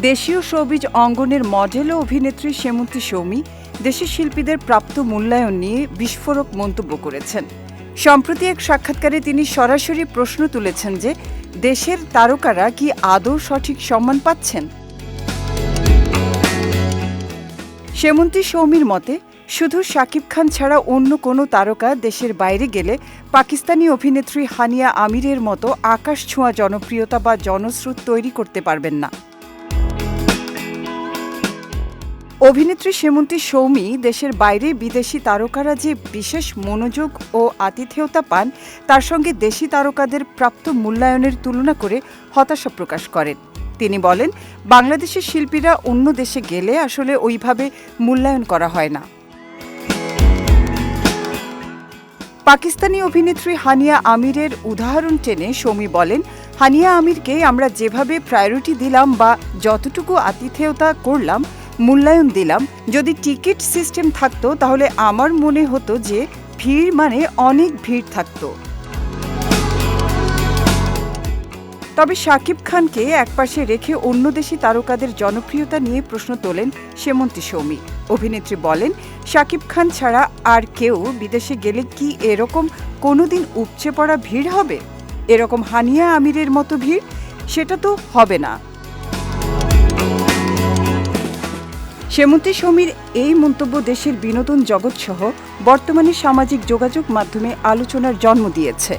দেশীয় শোবিজ অঙ্গনের মডেল ও অভিনেত্রী সেমন্তী সৌমি দেশের শিল্পীদের প্রাপ্ত মূল্যায়ন নিয়ে বিস্ফোরক মন্তব্য করেছেন। সম্প্রতি এক সাক্ষাৎকারে তিনি সরাসরি প্রশ্ন তুলেছেন যে, দেশের তারকারা কি আদৌ সঠিক সম্মান পাচ্ছেন? সেমন্তী সৌমির মতে, শুধু শাকিব খান ছাড়া অন্য কোনো তারকা দেশের বাইরে গেলে পাকিস্তানি অভিনেত্রী হানিয়া আমিরের মতো আকাশ ছোঁয়া জনপ্রিয়তা বা জনস্রোত তৈরি করতে পারবেন না। অভিনেত্রী সেমন্তী সৌমি দেশের বাইরে বিদেশি তারকারা যে বিশেষ মনোযোগ ও আতিথেয়তা পান, তার সঙ্গে দেশি তারকাদের প্রাপ্ত মূল্যায়নের তুলনা করে হতাশা প্রকাশ করেন। তিনি বলেন, বাংলাদেশের শিল্পীরা অন্য দেশে গেলে আসলে ওইভাবে মূল্যায়ন করা হয় না। পাকিস্তানি অভিনেত্রী হানিয়া আমিরের উদাহরণ টেনে সৌমি বলেন, হানিয়া আমিরকে আমরা যেভাবে প্রায়োরিটি দিলাম বা যতটুকু আতিথেয়তা করলাম মূল্যায়ন দিলাম। যদি টিকিট সিস্টেম থাকতো, তাহলে আমার মনে হতো যে ভিড় মানে অনেক ভিড় থাকতো। তবে শাকিব খানকে একপাশে রেখে অন্য দেশি তারকাদের জনপ্রিয়তা নিয়ে প্রশ্ন তোলেন সেমন্তী সৌমি। অভিনেত্রী বলেন শাকিব খান ছাড়া আর কেউ বিদেশে গেলে কি এরকম কোনোদিন উপচে পড়া ভিড় হবে? এরকম হানিয়া আমিরের মতো ভিড়? সেটা তো হবে না। সেমন্তী সমীর এই মন্তব্য দেশের বিনোদন জগৎসহ বর্তমানে সামাজিক যোগাযোগ মাধ্যমে আলোচনার জন্ম দিয়েছে।